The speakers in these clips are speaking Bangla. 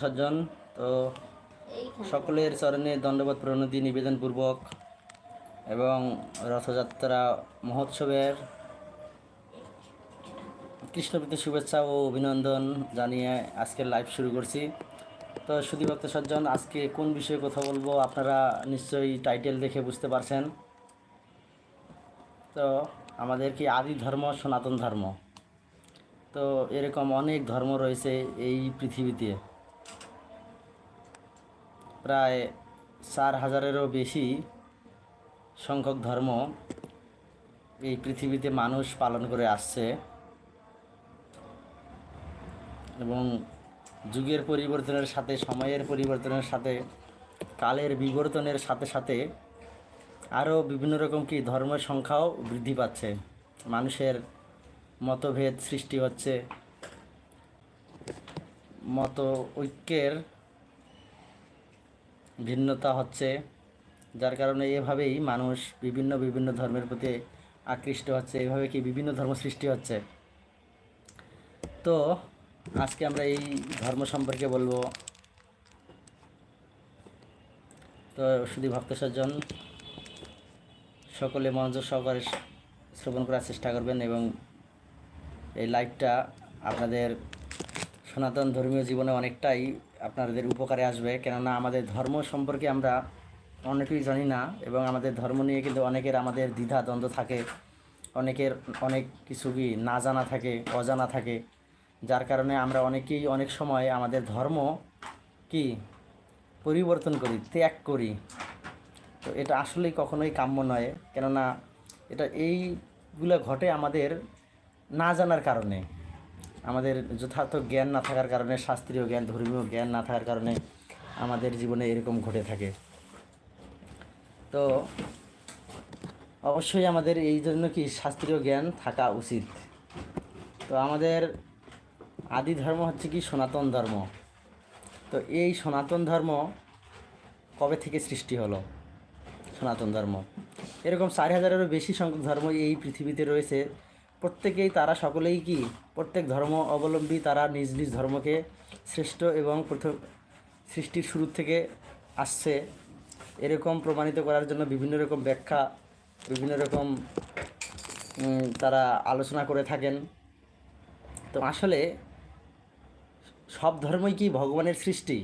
সজ্জন তো সকলের চরণে দণ্ডবোধ প্রণতি নিবেদনপূর্বক এবং রথযাত্রা মহোৎসবের কৃষ্ণপ্রীতি শুভেচ্ছা ও অভিনন্দন জানিয়ে আজকের লাইভ শুরু করছি। তো সুধীভক্ত সজ্জন আজকে কোন বিষয়ে কথা বলব আপনারা নিশ্চয়ই টাইটেল দেখে বুঝতে পারছেন। তো আমাদের কি আদি ধর্ম সনাতন ধর্ম? তো এরকম অনেক ধর্ম রয়েছে এই পৃথিবীতে। প্রায় চার হাজারেরও বেশি সংখ্যক ধর্ম এই পৃথিবীতে মানুষ পালন করে আসছে। এবং যুগের পরিবর্তনের সাথে, সময়ের পরিবর্তনের সাথে, কালের বিবর্তনের সাথে সাথে আরও বিভিন্ন রকম কি ধর্মের সংখ্যাও বৃদ্ধি পাচ্ছে। মানুষের মতভেদ সৃষ্টি হচ্ছে। মত ঐক্যের ভিন্নতা হচ্ছে, যার কারণে এভাবেই মানুষ বিভিন্ন বিভিন্ন ধর্মের প্রতি আকৃষ্ট হচ্ছে, এভাবে কি বিভিন্ন ধর্ম সৃষ্টি হচ্ছে? তো, আজকে আমরা এই ধর্ম সম্পর্কে বলব। তো, শুধু ভক্ত সজ্জন, সকলে মনোযোগ সহকারে শ্রবণ করার চেষ্টা করবেন এবং এই লাইভটা আপনাদের সনাতন ধর্মীয় জীবনে অনেকটাই আপনাদের উপকারে আসবে। কেননা আমাদের ধর্ম সম্পর্কে আমরা অনেকেই জানি না এবং আমাদের ধর্ম নিয়ে কিন্তু অনেকের আমাদের দ্বিধা দ্বন্দ্ব থাকে। অনেকের অনেক কিছু কি না জানা থাকে, অজানা থাকে। যার কারণে আমরা অনেকেই অনেক সময় আমাদের ধর্ম কি পরিবর্তন করি, ত্যাগ করি। তো এটা আসলেই কখনোই কাম্য নয়। কেননা এটা এইগুলো ঘটে আমাদের না জানার কারণে। আমাদের যথার্থ জ্ঞান না থাকার কারণে, শাস্ত্রীয় জ্ঞান, ধর্মীয় জ্ঞান না থাকার কারণে আমাদের জীবনে এরকম ঘটে থাকে। তো অবশ্যই আমাদের এই জন্য কি শাস্ত্রীয় জ্ঞান থাকা উচিত। তো আমাদের আদি ধর্ম হচ্ছে কি সনাতন ধর্ম। তো এই সনাতন ধর্ম কবে থেকে সৃষ্টি হলো? সনাতন ধর্ম। এরকম চার হাজারেরও বেশি সংখ্যক ধর্ম এই পৃথিবীতে রয়েছে। প্রত্যেকেই তারা সকলেই কি? প্রত্যেক ধর্ম অবলম্বী তারা নিজ নিজ ধর্মকে শ্রেষ্ঠ এবং প্রথম সৃষ্টির শুরু থেকে আসছে। এরকম প্রমাণিত করার জন্য বিভিন্ন রকম ব্যাখ্যা, বিভিন্ন রকম তারা আলোচনা করে থাকেন। তো আসলে সব ধর্মই কি ভগবানের সৃষ্টি?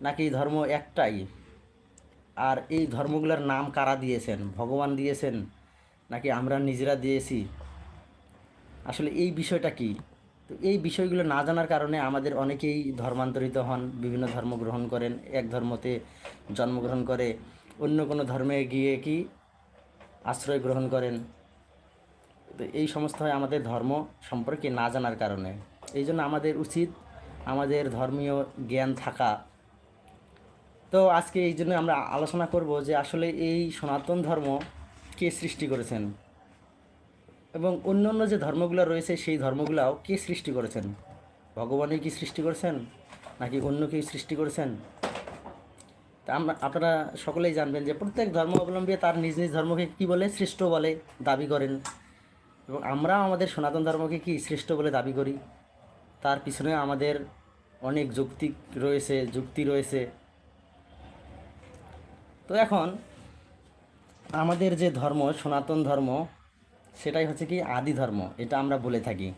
নাকি ধর্ম একটাই? আর এই ধর্মগুলোর নাম কারা দিয়েছেন? ভগবান দিয়েছেন নাকি আমরা নিজেরা দিয়েছি? আসলে এই বিষয়টা কি? তো এই বিষয়গুলো না জানার কারণে আমাদের অনেকেই ধর্মান্তরিত হন, বিভিন্ন ধর্ম গ্রহণ করেন, এক ধর্মতে জন্মগ্রহণ করে, অন্য কোনো ধর্মে গিয়ে কি আশ্রয় গ্রহণ করেন? তো এই সমস্ত হয় আমাদের ধর্ম সম্পর্কে না জানার কারণে। এই জন্য আমাদের উচিত আমাদের ধর্মীয় জ্ঞান থাকা। তো আজকে এই জন্য আমরা আলোচনা করব যে আসলে এই সনাতন ধর্ম কে সৃষ্টি করেছেন? এবং অন্য অন্য যে ধর্মগুলো রয়েছে, সেই ধর্মগুলাও কে সৃষ্টি করেছেন? ভগবানই কি সৃষ্টি করেছেন? নাকি অন্য কেউ সৃষ্টি করেছেন? তা আমরা, আপনারা সকলেই জানবেন যে প্রত্যেক ধর্ম অবলম্বী তার নিজ নিজ ধর্মকে কী বলে? শ্রেষ্ঠ বলে দাবি করেন। এবং আমরা আমাদের সনাতন ধর্মকে কি শ্রেষ্ঠ বলে দাবি করি? তার পিছনে আমাদের অনেক যৌক্তিক রয়েছে, যুক্তি রয়েছে। তো এখন আমাদের যে ধর্ম, সনাতন ধর্ম, সেটাই হচ্ছে কি আদি ধর্ম, এটা আমরা বলে থাকি।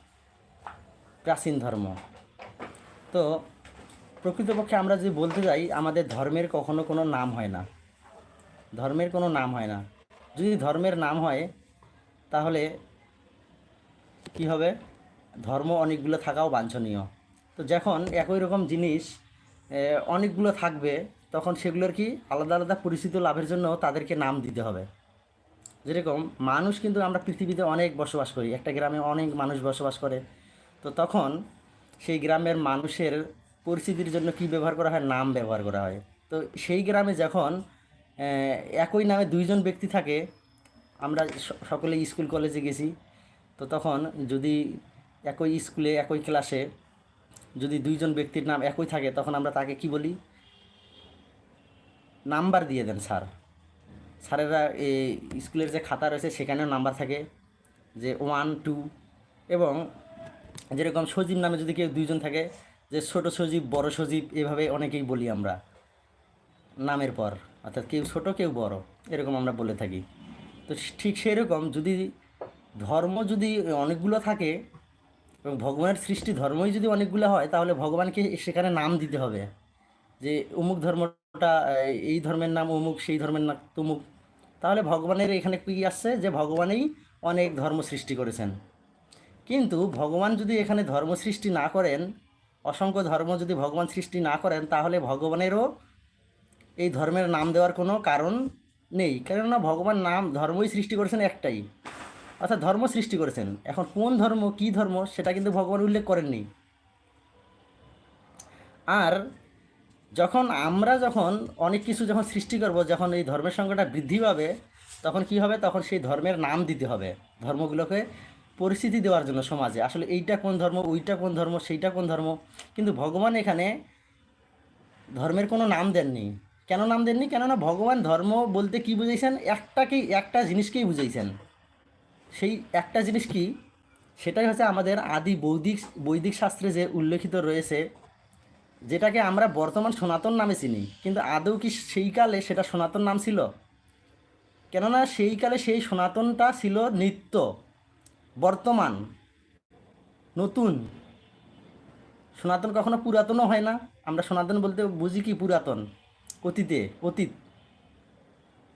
প্রাচীন ধর্ম। তো প্রকৃতপক্ষে আমরা যদি বলতে যাই, আমাদের ধর্মের কখনো কোনো নাম হয় না। ধর্মের কোনো নাম হয় না। যদি ধর্মের নাম হয়, তাহলে কি হবে? ধর্ম অনেকগুলো থাকাও বাঞ্ছনীয়। তো যখন একই রকম জিনিস অনেকগুলো থাকবে তখন সেগুলোর কি আলাদা আলাদা পরিচিত লাভের জন্য তাদেরকে নাম দিতে হবে। যেরকম মানুষ কিন্তু আমরা পৃথিবীতে অনেক বসবাস করি, একটা গ্রামে অনেক মানুষ বসবাস করে। তো তখন সেই গ্রামের মানুষের পরিস্থিতির জন্য কি ব্যবহার করা হয়? নাম ব্যবহার করা হয়। তো সেই গ্রামে যখন একই নামে দুইজন ব্যক্তি থাকে, আমরা সকলে স্কুল কলেজে গেছি। তো তখন যদি একই স্কুলে, একই ক্লাসে যদি দুইজন ব্যক্তির নাম একই থাকে, তখন আমরা তাকে কি বলি? নাম্বার দিয়ে দেন, স্যার। স্যারেরা এই স্কুলের যে খাতা রয়েছে সেখানেও নাম্বার থাকে যে ওয়ান, টু এবং যেরকম সজীব নামে যদি কেউ দুইজন থাকে যে ছোট সজীব, বড় সজীব, এভাবে অনেকেই বলি আমরা নামের পর। অর্থাৎ কেউ ছোট, কেউ বড়, এরকম আমরা বলে থাকি। তো ঠিক সেরকম যদি ধর্ম যদি অনেকগুলো থাকে এবং ভগবানের সৃষ্টি ধর্মই যদি অনেকগুলো হয়, তাহলে ভগবানকে সেখানে নাম দিতে হবে যে অমুক ধর্মটা এই- এই ধর্মের নাম অমুক, সেই ধর্মের নাম তমুক। তাহলে ভগবানের এখানে কী আসছে? যে ভগবানই অনেক ধর্ম সৃষ্টি করেছেন। কিন্তু ভগবান যদি এখানে ধর্ম সৃষ্টি না করেন, অসংখ্য ধর্ম যদি ভগবান সৃষ্টি না করেন, তাহলে ভগবানেরও এই ধর্মের নাম দেওয়ার কোনো কারণ নেই। কেননা ভগবান নাম, ধর্মই সৃষ্টি করেছেন একটাই। অর্থাৎ ধর্ম সৃষ্টি করেছেন। এখন কোন ধর্ম, কী ধর্ম, সেটা কিন্তু ভগবান উল্লেখ করেননি। আর যখন আমরা যখন অনেক কিছু যখন সৃষ্টি করব, যখন এই ধর্মের সংখ্যাটা বৃদ্ধি পাবে, তখন কি হবে? তখন সেই ধর্মের নাম দিতে হবে। ধর্মগুলোকে পরিস্থিতি দেওয়ার জন্য সমাজে। আসলে এইটা কোন ধর্ম, ওইটা কোন ধর্ম, সেইটা কোন ধর্ম? কিন্তু ভগবান এখানে ধর্মের কোনো নাম দেননি। কেন নাম দেননি? কেননা ভগবান ধর্ম বলতে কি বুঝাইছেন? একটাকেই, একটা জিনিসকেই বুঝাইছেন। সেই একটা জিনিস কি? সেটাই হচ্ছে আমাদের আদি বৈদিক বৈদিক শাস্ত্রে যে উল্লেখিত রয়েছে যেটাকে আমরা বর্তমান সনাতন নামে চিনি। কিন্তু আদৌ কি সেই কালে সেটা সনাতন নাম ছিল? কেননা সেই কালে সেই সনাতনটা ছিল নিত্য, বর্তমান, নতুন। সনাতন কখনো পুরাতনও হয় না। আমরা সনাতন বলতে বুঝি কি পুরাতন? অতীতে, অতীত।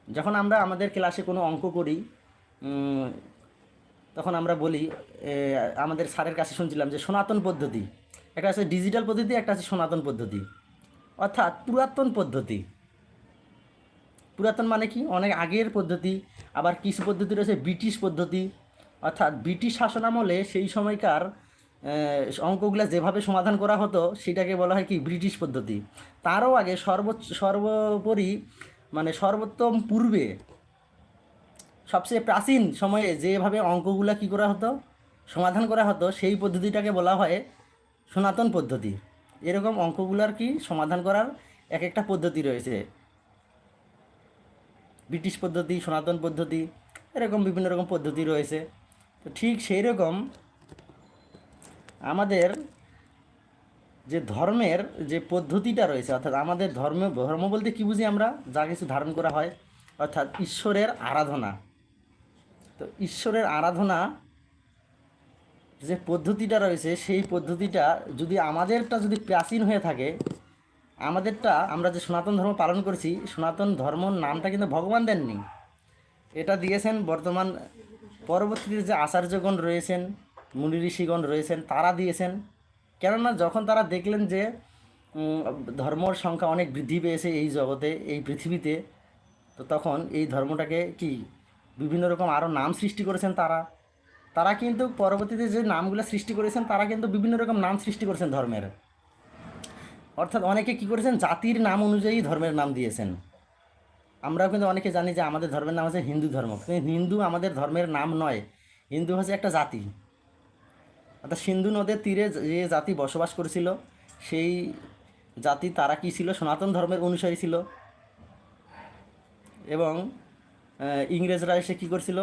যখন আমরা আমাদের ক্লাসে কোনো অঙ্ক করি তখন আমরা বলি আমাদের স্যারের কাছে শুনছিলাম যে সনাতন পদ্ধতি। একটা আছে ডিজিটাল পদ্ধতি, একটা আছে সনাতন পদ্ধতি। অর্থাৎ পুরাতন পদ্ধতি। পুরাতন মানে কি? অনেক আগের পদ্ধতি, আবার কিছু পদ্ধতি রয়েছে ব্রিটিশ পদ্ধতি। অর্থাৎ ব্রিটিশ শাসনামলে সেই সময়কার অঙ্কগুলো যেভাবে সমাধান করা হতো, সেটাকে বলা হয় কি? ব্রিটিশ পদ্ধতি। তারও আগে সর্বোচ্চ, সর্বোপরি মানে সর্বোত্তম পূর্বে, সবচেয়ে প্রাচীন সময়ে যেভাবে অঙ্কগুলো কী করা হতো, সমাধান করা হতো, সেই পদ্ধতিটাকে বলা হয় সনাতন পদ্ধতি। এরকম অঙ্কগুলোর কি সমাধান করার এক একটা পদ্ধতি রয়েছে? ব্রিটিশ পদ্ধতি, সনাতন পদ্ধতি, এরকম বিভিন্ন রকম পদ্ধতি রয়েছে। তো ঠিক সেই রকম আমাদের যে ধর্মের যে পদ্ধতিটা রয়েছে, অর্থাৎ আমাদের ধর্ম ধর্ম বলতে কী বুঝি আমরা? যা কিছু ধারণ করা হয়, অর্থাৎ ঈশ্বরের আরাধনা। তো ঈশ্বরের আরাধনা যে পদ্ধতিটা রয়েছে, সেই পদ্ধতিটা যদি আমাদেরটা যদি প্রাচীন হয়ে থাকে, আমাদেরটা আমরা যে সনাতন ধর্ম পালন করছি, সনাতন ধর্ম নামটা কিন্তু ভগবান দেননি। এটা দিয়েছেন বর্তমান পরবর্তীতে যে আচার্যগণ রয়েছেন, মুনি ঋষিগণ রয়েছেন, তারা দিয়েছেন। কেননা যখন তারা দেখলেন যে ধর্মর সংখ্যা অনেক বৃদ্ধি পেয়েছে এই জগতে, এই পৃথিবীতে, তো তখন এই ধর্মটাকে কি বিভিন্ন রকম আরও নাম সৃষ্টি করেছেন তারা? তারা কিন্তু পরবর্তীতে যে নামগুলো সৃষ্টি করেছেন, তারা কিন্তু বিভিন্ন রকম নাম সৃষ্টি করেছেন ধর্মের। অর্থাৎ অনেকে কী করেছেন? জাতির নাম অনুযায়ী ধর্মের নাম দিয়েছেন। আমরাও কিন্তু অনেকে জানি যে আমাদের ধর্মের নাম হচ্ছে হিন্দু ধর্ম। হিন্দু আমাদের ধর্মের নাম নয়, হিন্দু হচ্ছে একটা জাতি। অর্থাৎ সিন্ধু নদের তীরে যে জাতি বসবাস করেছিল, সেই জাতি তারা কী ছিল? সনাতন ধর্মের অনুসারী ছিল। এবং ইংরেজরা এসে কী করছিল?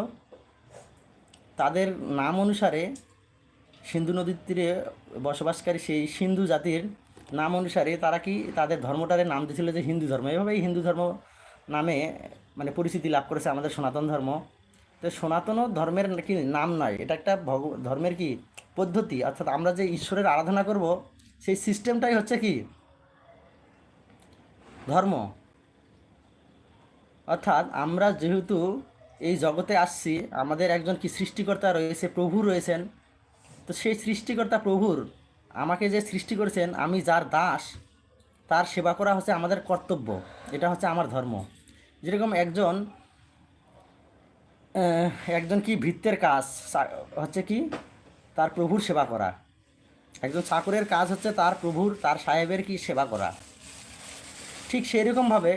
তাদের নাম অনুসারে সিন্ধু নদীর তীরে বসবাসকারী সেই সিন্ধু জাতির নাম অনুসারে তারা কি তাদের ধর্মটারে নাম দিয়েছিল যে হিন্দু ধর্ম। এভাবেই হিন্দু ধর্ম নামে মানে পরিচিতি লাভ করেছে আমাদের সনাতন ধর্ম। তো সনাতনও ধর্মের কি নাম নয়, এটা একটা ভগ, ধর্মের কি পদ্ধতি? অর্থাৎ আমরা যে ঈশ্বরের আরাধনা করব, সেই সিস্টেমটাই হচ্ছে কি? ধর্ম। অর্থাৎ আমরা যেহেতু এই জগতে আসছি, আমাদের একজন কি সৃষ্টিকর্তা রয়েছে, প্রভু রয়েছেন। তো সেই সৃষ্টিকর্তা প্রভুর আমাকে যে সৃষ্টি করেছেন, আমি যার দাস, তার সেবা করা হচ্ছে আমাদের কর্তব্য, এটা হচ্ছে আমার ধর্ম। যেরকম একজন একজন কি ভৃত্যের কাজ হচ্ছে কি, তার প্রভুর সেবা করা। একজন চাকরের কাজ হচ্ছে তার প্রভুর, তার সাহেবের কি সেবা করা। ঠিক সেই রকমভাবে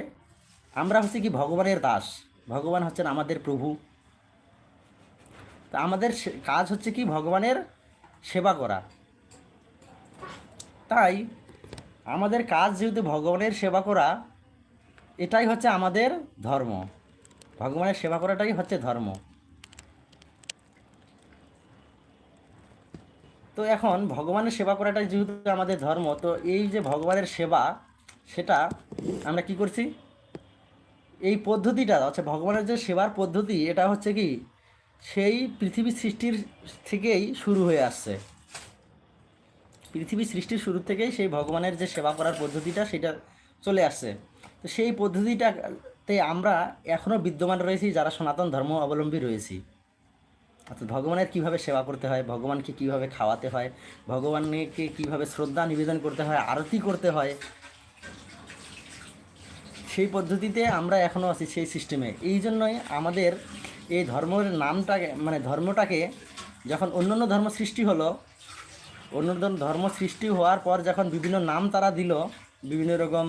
আমরা হচ্ছে কি ভগবানের দাস। ভগবান হচ্ছেন আমাদের প্রভু। তা আমাদের কাজ হচ্ছে কি? ভগবানের সেবা করা। তাই আমাদের কাজ যেহেতু ভগবানের সেবা করা, এটাই হচ্ছে আমাদের ধর্ম। ভগবানের সেবা করাটাই হচ্ছে ধর্ম। তো এখন ভগবানের সেবা করাটাই যেহেতু আমাদের ধর্ম, তো এই যে ভগবানের সেবা, সেটা আমরা কি করছি? এই পদ্ধতিটা হচ্ছে ভগবানের যে সেবার পদ্ধতি, এটা হচ্ছে কি, সেই পৃথিবী সৃষ্টির থেকেই শুরু হয়ে আসছে। পৃথিবী সৃষ্টির শুরু থেকেই সেই ভগবানের যে সেবা করার পদ্ধতিটা, সেটা চলে আসছে। তো সেই পদ্ধতিটাতে আমরা এখনও বিদ্যমান রয়েছি, যারা সনাতন ধর্ম অবলম্বী রয়েছি। অর্থাৎ ভগবানের কীভাবে সেবা করতে হয়, ভগবানকে কীভাবে খাওয়াতে হয়, ভগবানকে কীভাবে শ্রদ্ধা নিবেদন করতে হয়, আরতি করতে হয় সেই পদ্ধতিতে আমরা এখনও আছি সেই সিস্টেমে এই জন্যই আমাদের এই ধর্মের নামটাকে মানে ধর্মটাকে যখন অন্য অন্য ধর্ম সৃষ্টি হলো অন্য ধর্ম সৃষ্টি হওয়ার পর যখন বিভিন্ন নাম তারা দিল, বিভিন্ন রকম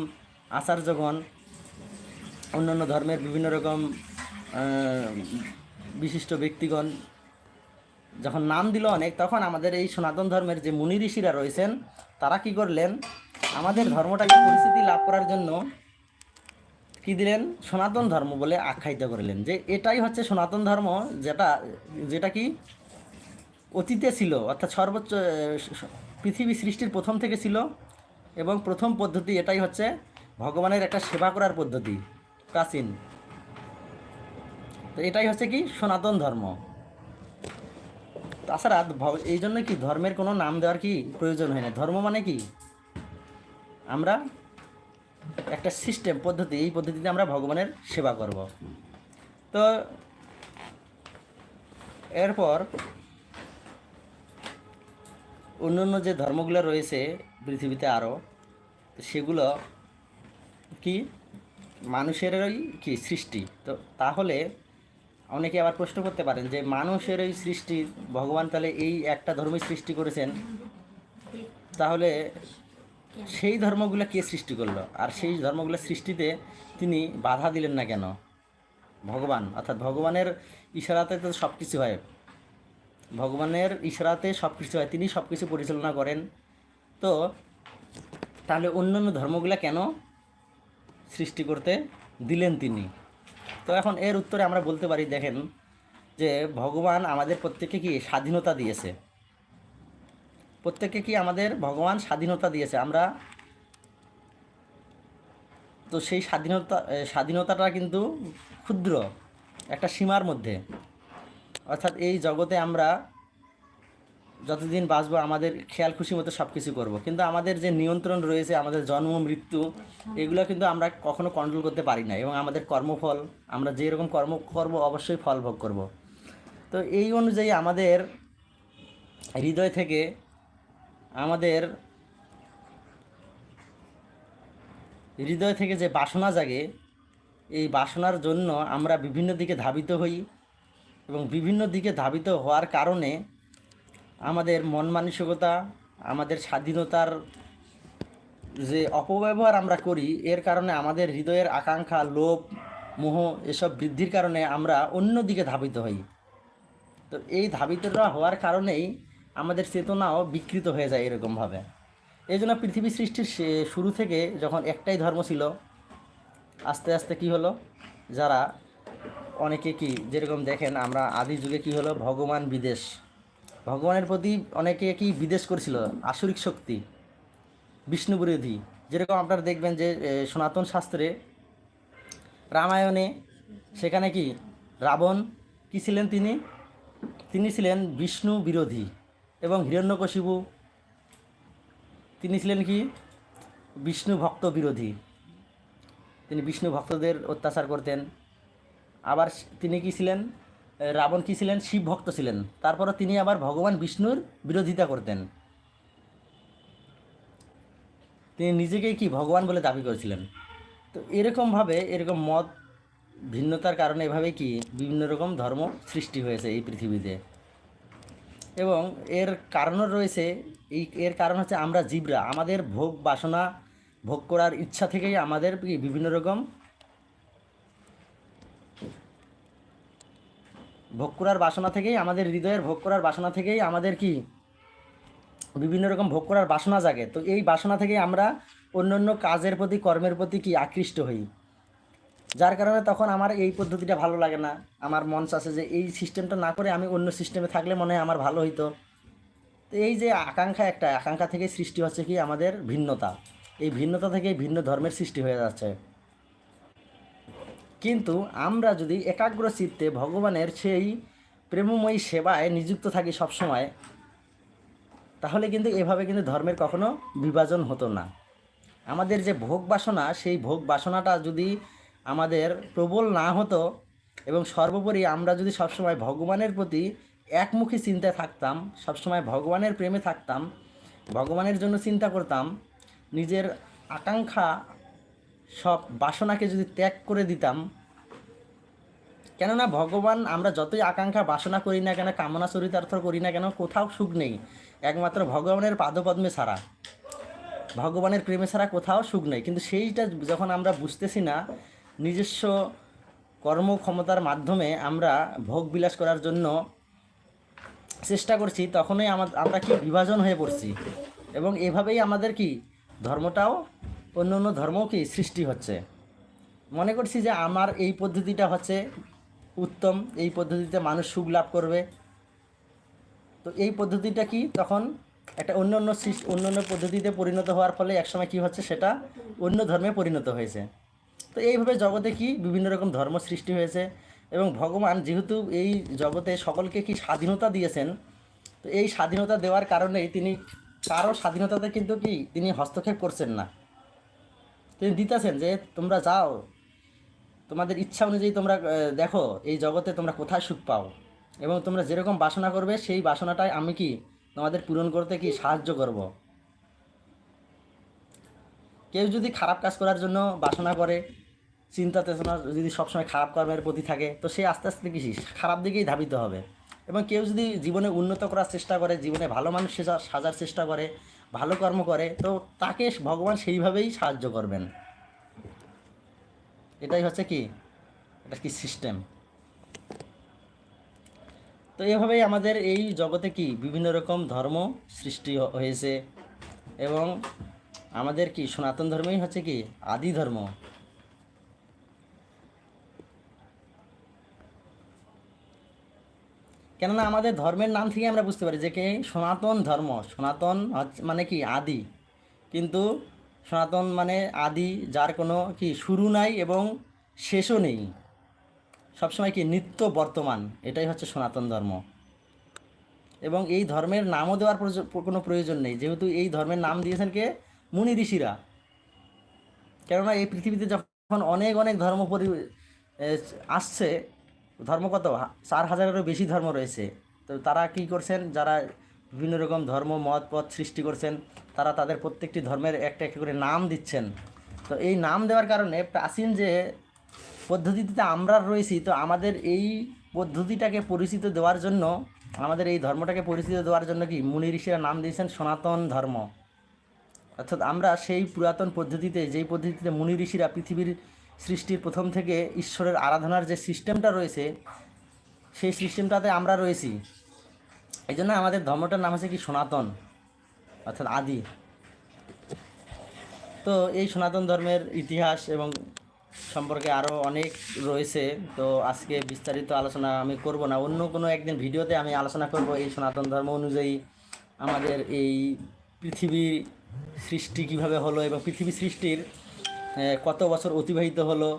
আচার্যগণ অন্য অন্য ধর্মের বিভিন্ন রকম বিশিষ্ট ব্যক্তিগণ যখন নাম দিল অনেক, তখন আমাদের এই সনাতন ধর্মের যে মুনি ঋষিরা রয়েছেন, তারা কি করলেন? আমাদের ধর্মটাকে পরিস্থিতি লাভ করার জন্য কি দিলেন? সনাতন ধর্ম বলে আখ্যায়িত করলেন। যে এটাই হচ্ছে সনাতন ধর্ম যেটা যেটা কি? অতীতে ছিল, অর্থাৎ সর্বোচ্চ পৃথিবী সৃষ্টির প্রথম থেকে ছিল এবং প্রথম পদ্ধতি এটাই হচ্ছে ভগবানের একটা সেবা করার পদ্ধতি, প্রাচীন। তো এটাই হচ্ছে কি? সনাতন ধর্ম। তাছাড়া এই জন্য কি ধর্মের কোনো নাম দেওয়ার কি প্রয়োজন হয় না? ধর্ম মানে কি? আমরা একটা সিস্টেম পদ্ধতি, এই পদ্ধতিতে আমরা ভগবানের সেবা করব। তো এরপর অন্য অন্য যে ধর্মগুলো রয়েছে পৃথিবীতে আরও সেগুলো কি? মানুষেরই কি? সৃষ্টি। তো তাহলে অনেকে আবার প্রশ্ন করতে পারেন যে মানুষের এই সৃষ্টি, ভগবান তাহলে এই একটা ধর্মই সৃষ্টি করেছেন? তাহলে সেই ধর্মগুলো কে সৃষ্টি করল? আর সেই ধর্মগুলো সৃষ্টিতে তিনি বাধা দিলেন না কেন? ভগবান অর্থাৎ ভগবানের ইশারাতে তো সব কিছু হয়। ভগবানের ইশারাতে সব কিছু হয় তিনি সব কিছু পরিচালনা করেন। তো তাহলে অন্য অন্য ধর্মগুলো কেন সৃষ্টি করতে দিলেন তিনি? তো এখন এর উত্তরে আমরা বলতে পারি দেখেন যে ভগবান আমাদের প্রত্যেককে কি স্বাধীনতা দিয়েছে? প্রত্যেককে কি আমাদের ভগবান স্বাধীনতা দিয়েছে? আমরা তো সেই স্বাধীনতা স্বাধীনতাটা কিন্তু ক্ষুদ্র, একটা সীমার মধ্যে। অর্থাৎ এই জগতে আমরা যতদিন বাঁচবো, আমাদের খেয়াল খুশি মতো সব কিছু করব। কিন্তু আমাদের যে নিয়ন্ত্রণ রয়েছে, আমাদের জন্ম, মৃত্যু, এগুলো কিন্তু আমরা কখনো কন্ট্রোল করতে পারি না। এবং আমাদের কর্মফল, আমরা যেরকম কর্ম করব, অবশ্যই ফল ভোগ করব। তো এই অনুযায়ী আমাদের হৃদয় থেকে আমাদের হৃদয় থেকে যে বাসনা জাগে, এই বাসনার জন্য আমরা বিভিন্ন দিকে ধাবিত হই এবং বিভিন্ন দিকে ধাবিত হওয়ার কারণে আমাদের মন মানসিকতা, আমাদের স্বাধীনতার যে অপব্যবহার আমরা করি, এর কারণে আমাদের হৃদয়ের আকাঙ্ক্ষা, লোভ, মোহ এসব বৃদ্ধির কারণে আমরা অন্য দিকে ধাবিত হই। তো এই ধাবিতরা হওয়ার কারণেই আমাদের চেতনাও বিকৃত হয়ে যায় এরকমভাবে। এই জন্য পৃথিবী সৃষ্টির শুরু থেকে যখন একটাই ধর্ম ছিল, আস্তে আস্তে কি হলো? যারা অনেকে কি যেরকম দেখেন, আমরা আদি যুগে কি হলো? ভগবান বিদেশ। ভগবানের প্রতি অনেকে কি বিদেশ করেছিল? আসরিক শক্তি, বিষ্ণু বিরোধী। যেরকম আপনারা দেখবেন যে সনাতন শাস্ত্রে রামায়ণে সেখানে কি? রাবণ কি ছিলেন তিনি? তিনি ছিলেন বিষ্ণু বিরোধী। এবং হিরণ্যকশিপু, তিনি ছিলেন কি? বিষ্ণু ভক্ত বিরোধী। তিনি বিষ্ণু ভক্তদের অত্যাচার করতেন। আবার তিনি কি ছিলেন? রাবণ কি ছিলেন? শিব ভক্ত ছিলেন। তারপরও তিনি আবার ভগবান বিষ্ণুর বিরোধিতা করতেন। তিনি নিজেকেই কি? ভগবান বলে দাবি করেছিলেন। তো এরকমভাবে, এরকম মত ভিন্নতার কারণে এভাবে কি বিভিন্ন রকম ধর্ম সৃষ্টি হয়েছে এই পৃথিবীতে। এবং এর কারণও রয়েছে, এই এর কারণ হচ্ছে আমরা জীবরা। আমাদের ভোগ বাসনা ভোগ করার ইচ্ছা থেকেই আমাদের বিভিন্ন রকম ভোগ করার বাসনা থেকেই, আমাদের হৃদয়ের ভোগ করার বাসনা থেকেই আমাদের কি বিভিন্ন রকম ভোগ করার বাসনা জাগে। তো এই বাসনা থেকেই আমরা অন্য অন্য কাজের প্রতি, কর্মের প্রতি কি আকৃষ্ট হই? যার কারণে তখন আমার এই পদ্ধতিটা ভালো লাগে না। আমার মন চাচ্ছে যে এই সিস্টেমটা না করে আমি অন্য সিস্টেমে থাকলে মনে হয় আমার ভালো হইতো। তো এই যে আকাঙ্ক্ষা একটা, আকাঙ্ক্ষা থেকে সৃষ্টি হচ্ছে কি আমাদের ভিন্নতা। এই ভিন্নতা থেকে ভিন্ন ধর্মের সৃষ্টি হয়ে যাচ্ছে। কিন্তু আমরা যদি একাগ্র চিত্তে ভগবানের সেই প্রেমময়ী সেবায় নিযুক্ত থাকি সবসময়, তাহলে কিন্তু এভাবে কিন্তু ধর্মের কখনো বিভাজন হতো না। আমাদের যে ভোগ বাসনা, সেই ভোগ বাসনাটা যদি আমাদের প্রবল না হতো এবং সর্বোপরি আমরা যদি সবসময় ভগবানের প্রতি একমুখী চিন্তায় থাকতাম, সবসময় ভগবানের প্রেমে থাকতাম, ভগবানের জন্য চিন্তা করতাম, নিজের আকাঙ্ক্ষা সব বাসনাকে যদি ত্যাগ করে দিতাম, কেননা ভগবান আমরা যতই আকাঙ্ক্ষা বাসনা করি না কেন, কামনা চরিতার্থ করি না কেন, কোথাও সুখ নেই। একমাত্র ভগবানের পাদপদ্মে ছাড়া, ভগবানের প্রেমে ছাড়া কোথাও সুখ নেই। কিন্তু সেইটা যখন আমরা বুঝতেছি না নিজস্ব কর্মক্ষমতার মাধ্যমে আমরা ভোগ বিলাস করার জন্য চেষ্টা করছি, তখনই আমার কি বিভাজন হয়ে পড়ছি? এবং এভাবেই আমাদের কি ধর্মটাও, অন্য অন্য ধর্মও কি সৃষ্টি হচ্ছে? মনে করছি যে আমার এই পদ্ধতিটা হচ্ছে উত্তম, এই পদ্ধতিতে মানুষ সুখ লাভ করবে। তো এই পদ্ধতিটা কি তখন একটা অন্য অন্য অন্য অন্য পদ্ধতিতে পরিণত হওয়ার ফলে একসময় কি হচ্ছে? সেটা অন্য ধর্মে পরিণত হয়েছে। তো এইভাবে জগতে কি বিভিন্ন রকম ধর্ম সৃষ্টি হয়েছে এবং ভগবান যেহেতু এই জগতে সকলকে কি স্বাধীনতা দিয়েছেন, তো এই স্বাধীনতা দেওয়ার কারণেই তিনি কারও স্বাধীনতাতে কিন্তু কি তিনি হস্তক্ষেপ করছেন না। তিনি দিতেছেন যে তোমরা যাও, তোমাদের ইচ্ছা অনুযায়ী তোমরা দেখো এই জগতে তোমরা কোথায় সুখ পাও এবং তোমরা যেরকম বাসনা করবে সেই বাসনাটাই আমি কি তোমাদের পূরণ করতে কি সাহায্য করব। কেউ যদি খারাপ কাজ করার জন্য বাসনা করে, চিন্তা চেতনা যদি সবসময় খারাপ কর্মের প্রতি থাকে, তো সে আস্তে আস্তে কি খারাপ দিকেই ধাবিত হবে। এবং কেউ যদি জীবনে উন্নত করার চেষ্টা করে, জীবনে ভালো মানুষ সেজা- সাজার চেষ্টা করে, ভালো কর্ম করে, তো তাকে ভগবান সেইভাবেই সাহায্য করবেন। এটাই হচ্ছে কি? এটা কি সিস্টেম তো এভাবেই আমাদের এই জগতে কি বিভিন্ন রকম ধর্ম সৃষ্টি হয়েছে এবং আমাদের কি সনাতন ধর্মই হচ্ছে কি আদি ধর্ম? কেননা আমাদের ধর্মের নাম থেকে আমরা বুঝতে পারি যে কি? সনাতন ধর্ম। সনাতন মানে কি? আদি। কিন্তু সনাতন মানে আদি, যার কোনো কি শুরু নাই এবং শেষও নেই। সবসময় কি নিত্য বর্তমান, এটাই হচ্ছে সনাতন ধর্ম। এবং এই ধর্মের নামও দেওয়ার কোনো প্রয়োজন নেই। যেহেতু এই ধর্মের নাম দিয়েছেন কে? মুনি ঋষিরা। কেননা এই পৃথিবীতে যখন অনেক অনেক ধর্ম পরি আসছে, ধর্ম কত? চার হাজারেরও বেশি ধর্ম রয়েছে। তো তারা কি করছেন? যারা বিভিন্ন রকম ধর্ম, মত, পথ সৃষ্টি করছেন, তারা তাদের প্রত্যেকটি ধর্মের একটা একটা করে নাম দিচ্ছেন। তো এই নাম দেওয়ার কারণে প্রাচীন যে পদ্ধতিতে আমরা রয়েছি, তো আমাদের এই পদ্ধতিটাকে পরিচিত দেওয়ার জন্য, আমাদের এই ধর্মটাকে পরিচিত দেওয়ার জন্য কি মুনি ঋষিরা নাম দিয়েছেন সনাতন ধর্ম। অর্থাৎ আমরা সেই পুরাতন পদ্ধতিতে, যেই পদ্ধতিতে মুনি ঋষিরা পৃথিবীর সৃষ্টির প্রথম থেকে ঈশ্বরের আরাধনার যে সিস্টেমটা রয়েছে, সেই সিস্টেমটাতে আমরা রয়েছি। এই জন্য আমাদের ধর্মটার নাম হচ্ছে কি সনাতন, অর্থাৎ আদি। তো এই সনাতন ধর্মের ইতিহাস এবং সম্পর্কে আরও অনেক রয়েছে, তো আজকে বিস্তারিত আলোচনা আমি করব না। অন্য কোনো একদিন ভিডিওতে আমি আলোচনা করব এই সনাতন ধর্ম অনুযায়ী আমাদের এই পৃথিবীর সৃষ্টি কীভাবে হলো এবং পৃথিবী সৃষ্টির কত বছর অতিবাহিত হলো?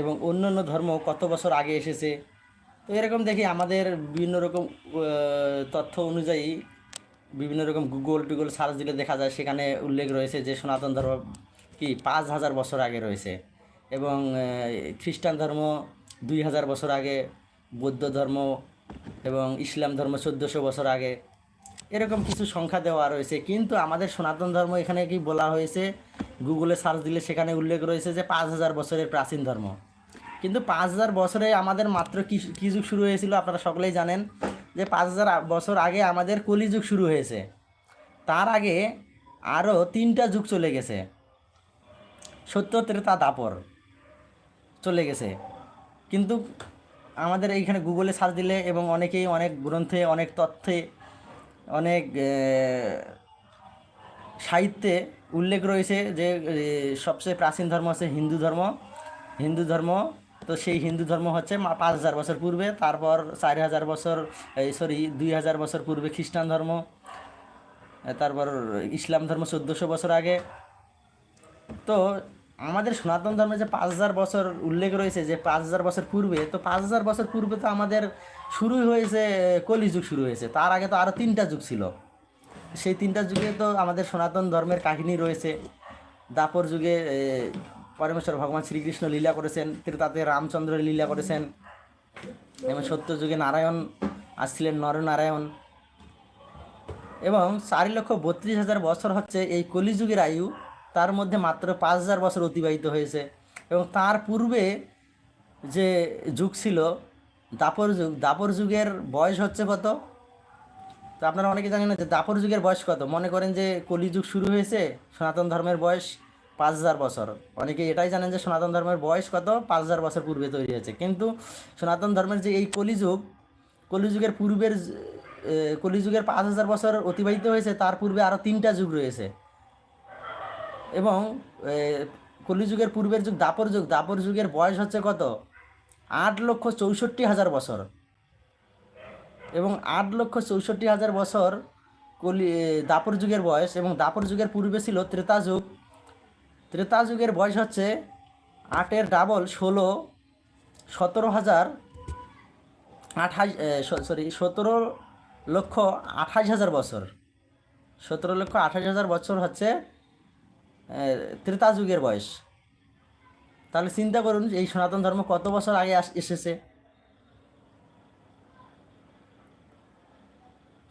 এবং অন্য অন্য ধর্ম কত বছর আগে এসেছে? তো এরকম দেখি আমাদের বিভিন্ন রকম তথ্য অনুযায়ী বিভিন্ন রকম গুগল টুগল সার্চ দিলে দেখা যায়, সেখানে উল্লেখ রয়েছে যে সনাতন ধর্ম কি পাঁচ হাজার বছর আগে রয়েছে এবং খ্রিস্টান ধর্ম দুই হাজার বছর আগে বৌদ্ধ ধর্ম এবং ইসলাম ধর্ম চোদ্দোশো বছর আগে, এরকম কিছু সংখ্যা দেওয়া রয়েছে। কিন্তু আমাদের সনাতন ধর্ম এখানে কি বলা হয়েছে? গুগলে সার্চ দিলে সেখানে উল্লেখ রয়েছে যে পাঁচ হাজার বছরের প্রাচীন ধর্ম। কিন্তু পাঁচ হাজার বছরে আমাদের মাত্র কি যুগ শুরু হয়েছিল আপনারা সকলেই জানেন, যে পাঁচ হাজার বছর আগে আমাদের কলিযুগ শুরু হয়েছে। তার আগে আরও তিনটা যুগ চলে গেছে। সত্য, ত্রেতা দাপর চলে গেছে। কিন্তু আমাদের এইখানে গুগলে সার্চ দিলে এবং অনেকেই অনেক গ্রন্থে, অনেক তথ্যে, অনেক সাহিত্যে উল্লেখ রয়েছে যে সবচেয়ে প্রাচীন ধর্ম হচ্ছে হিন্দু ধর্ম। হিন্দু ধর্ম, তো সেই হিন্দু ধর্ম হচ্ছে পাঁচ হাজার বছর পূর্বে, তারপর চার হাজার বছর সরি দুই হাজার বছর পূর্বে খ্রিস্টান ধর্ম তারপর ইসলাম ধর্ম চোদ্দোশো বছর আগে। তো আমাদের সনাতন ধর্মে যে পাঁচ হাজার বছর উল্লেখ রয়েছে, যে পাঁচ হাজার বছর পূর্বে, তো পাঁচ হাজার বছর পূর্বে তো আমাদের শুরুই হয়েছে, কলিযুগ শুরু হয়েছে। তার আগে তো আরও তিনটা যুগ ছিল। সেই তিনটা যুগে তো আমাদের সনাতন ধর্মের কাহিনী রয়েছে। দাপর যুগে পরমেশ্বর ভগবান শ্রীকৃষ্ণ লীলা করেছেন তাতে রামচন্দ্র লীলা করেছেন, এবং সত্য যুগে নারায়ণ আসছিলেন, নরনারায়ণ। এবং চার লক্ষ বত্রিশ হাজার বছর হচ্ছে এই কলিযুগের আয়ু। তার মধ্যে মাত্র পাঁচ হাজার বছর অতিবাহিত হয়েছে। এবং তার পূর্বে যে যুগ ছিল, দাপর যুগ, দাপর যুগের বয়স হচ্ছে কত? তো আপনারা অনেকে জানেন যে দাপর যুগের বয়স কত। মনে করেন যে কলিযুগ শুরু হয়েছে, সনাতন ধর্মের বয়স পাঁচ হাজার বছর। অনেকে এটাই জানেন যে সনাতন ধর্মের বয়স কত? পাঁচ হাজার বছর পূর্বে তৈরি হয়েছে। কিন্তু সনাতন ধর্মের যে এই কলিযুগ, কলিযুগের পূর্বের কলিযুগের পাঁচ হাজার বছর অতিবাহিত হয়েছে, তার পূর্বে আরও তিনটা যুগ রয়েছে। এবং কলিযুগের পূর্বের যুগ, দাপর যুগ, দাপর যুগের বয়স হচ্ছে কত? আট লক্ষ চৌষট্টি হাজার বছর। এবং আট লক্ষ চৌষট্টি হাজার বছর কলি দাপর যুগের বয়স এবং দাপর যুগের পূর্বে ছিল ত্রেতা যুগ। ত্রেতা যুগের বয়স হচ্ছে আটের ডাবল ষোলো, সতেরো হাজার আঠাশ সরি সতেরো লক্ষ আঠাশ হাজার বছর। সতেরো লক্ষ আঠাশ হাজার বছর হচ্ছে ত্রেতা যুগের বয়স। তাহলে চিন্তা করুন এই সনাতন ধর্ম কত বছর আগে এসেছে।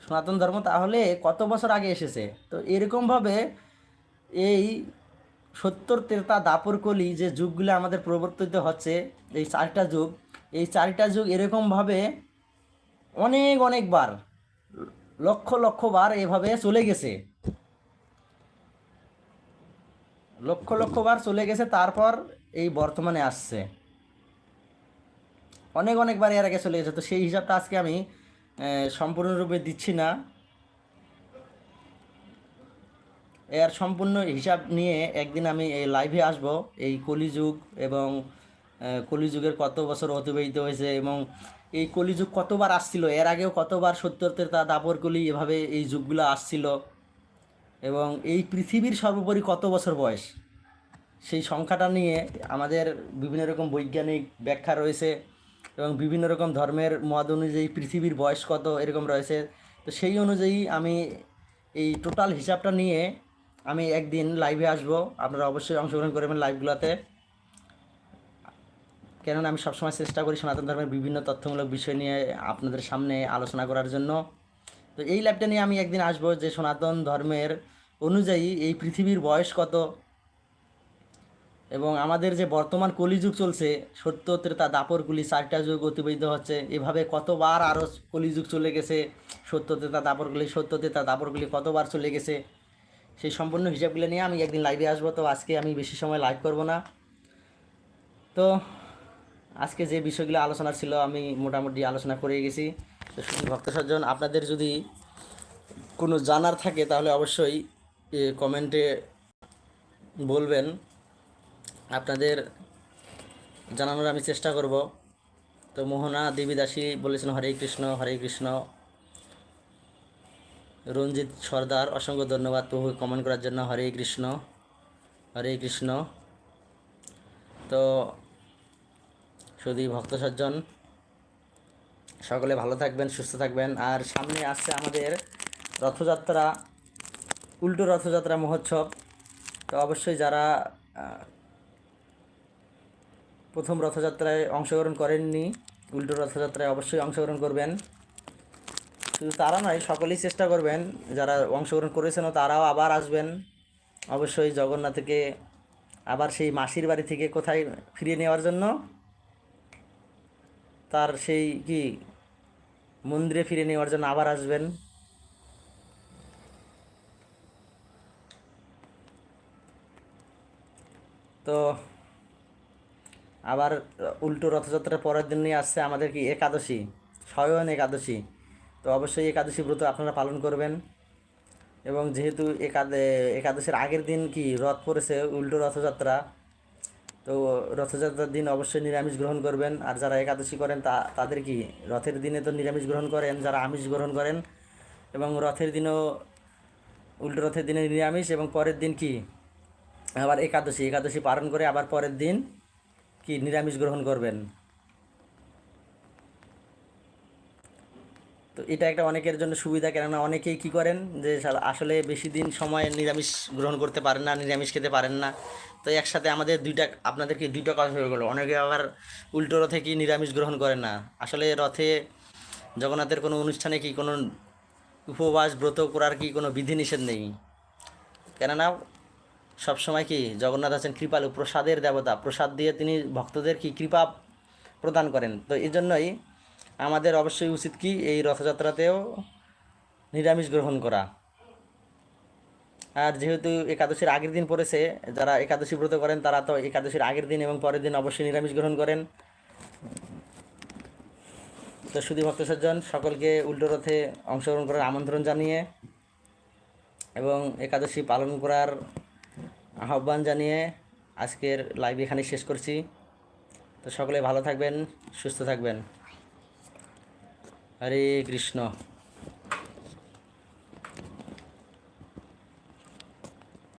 সনাতন ধর্ম তাহলে কত বছর আগে এসেছে? তো এরকমভাবে এই সত্তর ত্রেতা দাপর কলি যে যুগগুলো আমাদের প্রবর্তিত হচ্ছে, এই চারটা যুগ, এই চারটা যুগ এরকমভাবে অনেক, অনেকবার, লক্ষ লক্ষ বার এভাবে চলে গেছে। লক্ষ লক্ষ বার চলে গেছে, তারপর এই বর্তমানে আসছে। অনেক অনেকবার এর আগে চলে গেছে, তো সেই হিসাবটা আজকে আমি সম্পূর্ণরূপে দিচ্ছি না। এর সম্পূর্ণ হিসাব নিয়ে একদিন আমি এই লাইভে আসব, এই কলিযুগ এবং কলিযুগের কত বছর অতিবাহিত হয়েছে এবং এই কলিযুগ কতবার আসছিল, এর আগেও কতবার সত্যতের তা দাপর কলি এভাবে এই যুগগুলো আসছিল। এবং এই পৃথিবীর সর্বোপরি কত বছর বয়স? সেই সংখ্যাটা নিয়ে আমাদের বিভিন্ন রকম বৈজ্ঞানিক ব্যাখ্যা রয়েছে এবং বিভিন্ন রকম ধর্মের মত অনুযায়ী পৃথিবীর বয়স কত এরকম রয়েছে। তো সেই অনুযায়ী আমি এই টোটাল হিসাবটা নিয়ে আমি একদিন লাইভে আসব। আপনারা অবশ্যই অংশগ্রহণ করবেন লাইভগুলোতে কেননা আমি সবসময় চেষ্টা করি সনাতন ধর্মের বিভিন্ন তথ্যমূলক বিষয় নিয়ে আপনাদের সামনে আলোচনা করার জন্য। তো এই ল্যাবটা নিয়ে আমি একদিন আসব যে সনাতন ধর্মের অনুযায়ী এই পৃথিবীর বয়স কত? এবং আমাদের যে বর্তমান কলিযুগ চলছে সত্য ত্রেতা দাপরগুলি চারটা যুগ অতিবাহিত হচ্ছে, এভাবে কতবার আরও কলিযুগ চলে গেছে সত্য ত্রেতা দাপরগুলি সত্য ত্রেতা দাপরগুলি কতবার চলে গেছে, সেই সম্পূর্ণ হিসাবগুলো নিয়ে আমি একদিন লাইভে আসব। তো আজকে আমি বেশি সময় লাইভ করব না। তো আজকে যে বিষয়গুলো আলোচনা ছিল, আমি মোটামুটি আলোচনা করে গেছি। ভক্ত সজ্জন, আপনাদের যদি কোনো জানার থাকে, তাহলে অবশ্যই কমেন্টে বলবেন। আপনাদের জানানোর আমি চেষ্টা করব। তো মোহনা দেবী দাসী বলেছেন, হরে কৃষ্ণ হরে কৃষ্ণ। রঞ্জিত সর্দার, অসংখ্য ধন্যবাদ প্রভু কমেন্ট করার জন্য, হরে কৃষ্ণ হরে কৃষ্ণ। তো শুধু ভক্ত সজ্জন সকলে ভালো থাকবেন, সুস্থ থাকবেন। আর সামনে আসছে আমাদের রথযাত্রা, উল্টো রথযাত্রা মহোৎসব। তো অবশ্যই যারা প্রথম রথযাত্রায় অংশগ্রহণ করেননি, উল্টো রথযাত্রায় অবশ্যই অংশগ্রহণ করবেন। শুধু তারা নয়, সকলেই চেষ্টা করবেন। যারা অংশগ্রহণ করেছেনও তারাও আবার আসবেন। অবশ্যই জগন্নাথকে আবার সেই মাসির বাড়ি থেকে কোথায় ফিরিয়ে নেওয়ার জন্য, তার সেই কি মন্দিরে ফিরে নেওয়ার জন্য আবার আসবেন। তো আবার উল্টো রথযাত্রার পরের দিনই আসছে আমাদের কি একাদশী স্বয়ন একাদশী। তো অবশ্যই একাদশী ব্রত আপনারা পালন করবেন। এবং যেহেতু একাদ, একাদশীর আগের দিন কি রথ পড়েছে, উল্টো রথযাত্রা তো রথযাত্রার দিন অবশ্যই নিরামিষ গ্রহণ করবেন। আর যারা একাদশী করেন, তা তাদের কি রথের দিনে তো নিরামিষ গ্রহণ করেন, যারা আমিষ গ্রহণ করেন। এবং রথের দিনও উল্টো রথের দিনে নিরামিষ, এবং পরের দিন কি? আবার একাদশী। একাদশী পালন করে আবার পরের দিন কি নিরামিষ গ্রহণ করবেন। তো এটা একটা অনেকের জন্য সুবিধা, কেননা অনেকেই কি করেন যে, আসলে বেশি দিন সময় নিরামিষ গ্রহণ করতে পারেন না, নিরামিষ খেতে পারেন না। তো একসাথে আমাদের দুইটা, আপনাদেরকে দুইটা কথা হয়ে গেলো অনেকে আবার উল্টো রথে কি নিরামিষ গ্রহণ করে না। আসলে রথে জগন্নাথের কোনো অনুষ্ঠানে কি কোনো উপবাস, ব্রত করার কি কোনো বিধিনিষেধ নেই? কেননা সবসময় কি জগন্নাথ আছেন কৃপালু, প্রসাদের দেবতা। প্রসাদ দিয়ে তিনি ভক্তদের কি কৃপা প্রদান করেন? তো এই জন্যই আমাদের অবশ্যই উচিত কি এই রথযাত্রাতেও নিরামিষ গ্রহণ করা। আর যেহেতু একাদশীর আগের দিন পড়েছে, যারা একাদশী ব্রত করেন তারা তো একাদশীর আগের দিন এবং পরের দিন অবশ্যই নিরামিষ গ্রহণ করেন। তো শুধু ভক্ত সজ্জন সকলকে উল্টো রথে অংশগ্রহণ করার আমন্ত্রণ জানিয়ে এবং একাদশী পালন করার আহ্বান জানিয়ে আজকের লাইভ এখানে শেষ করছি। তো সকলে ভালো থাকবেন, সুস্থ থাকবেন। হরে কৃষ্ণ।